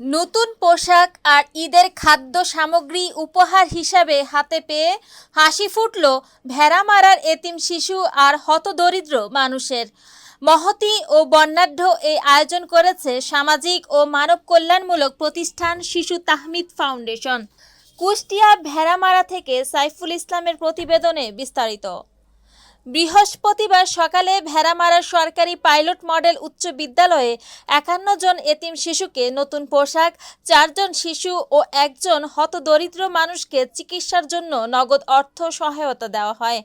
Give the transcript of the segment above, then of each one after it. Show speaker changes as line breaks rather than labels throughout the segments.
নতুন পোশাক আর ঈদের খাদ্য সামগ্রী উপহার হিসাবে হাতে পেয়ে হাসি ফুটল ভেড়ামারার এতিম শিশু আর হতদরিদ্র মানুষের। মহতি ও বর্ণাঢ্য এই আয়োজন করেছে সামাজিক ও মানব কল্যাণমূলক প্রতিষ্ঠান শিশু তাহমিদ ফাউন্ডেশন। কুষ্টিয়া ভেড়ামারা থেকে সাইফুল ইসলামের প্রতিবেদনে বিস্তারিত। বৃহস্পতিবার সকালে ভেড়ামারা সরকারি পাইলট মডেল উচ্চ বিদ্যালয়ে একান্ন জন এতিম শিশুকে নতুন পোশাক, চারজন শিশু ও একজন হতদরিদ্র মানুষকে চিকিৎসার জন্য নগদ অর্থ সহায়তা দেওয়া হয়।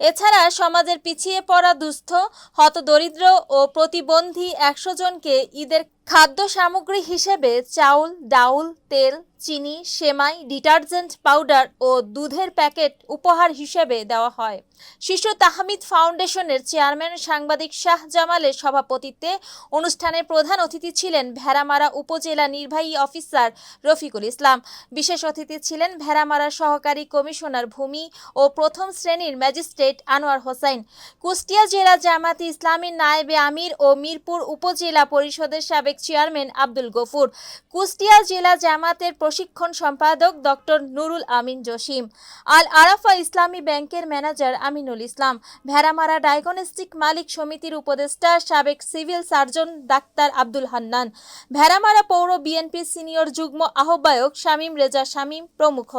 এছাড়া সমাজের পিছিয়ে পড়া দুস্থ, হতদরিদ্র ও প্রতিবন্ধী একশো জনকে ঈদের খাদ্য সামগ্রী হিসেবে চাউল, ডাউল, তেল চিনি, সেমাই, ডিটারজেন্ট পাউডার ও দুধের প্যাকেট উপহার হিসেবে দেওয়া হয়। শিশু তাহমিদ ফাউন্ডেশনের চেয়ারম্যান সাংবাদিক শাহ জামালের সভাপতিত্বে অনুষ্ঠানে প্রধান অতিথি ছিলেন ভেড়ামারা উপজেলা নির্বাহী অফিসার রফিকুল ইসলাম। বিশেষ অতিথি ছিলেন ভেড়ামারা সহকারী কমিশনার ভূমি ও প্রথম শ্রেণির ম্যাজিস্ট্রেট আনোয়ার হোসাইন। কুষ্টিয়া জেলা জামাতি ইসলামীর নায়েবে আমির ও মিরপুর উপজেলা পরিষদের সাবেক চেয়ারম্যান আব্দুল গফুর। কুষ্টিয়া জেলা জামাতের প্রশিক্ষণ সম্পাদক ডক্টর নুরুল আমিন জসিম, আল আরাফা ইসলামী ব্যাংকের ম্যানেজার আমিনুল ইসলাম, ভেড়ামারা ডায়াগনস্টিক মালিক সমিতির উপদেষ্টা সাবেক civil surgeon doctor Abdul Hannan, Bheramara পৌর বিএনপির সিনিয়র যুগ্ম আহ্বায়ক শামীম রেজা শামীম প্রমুখ।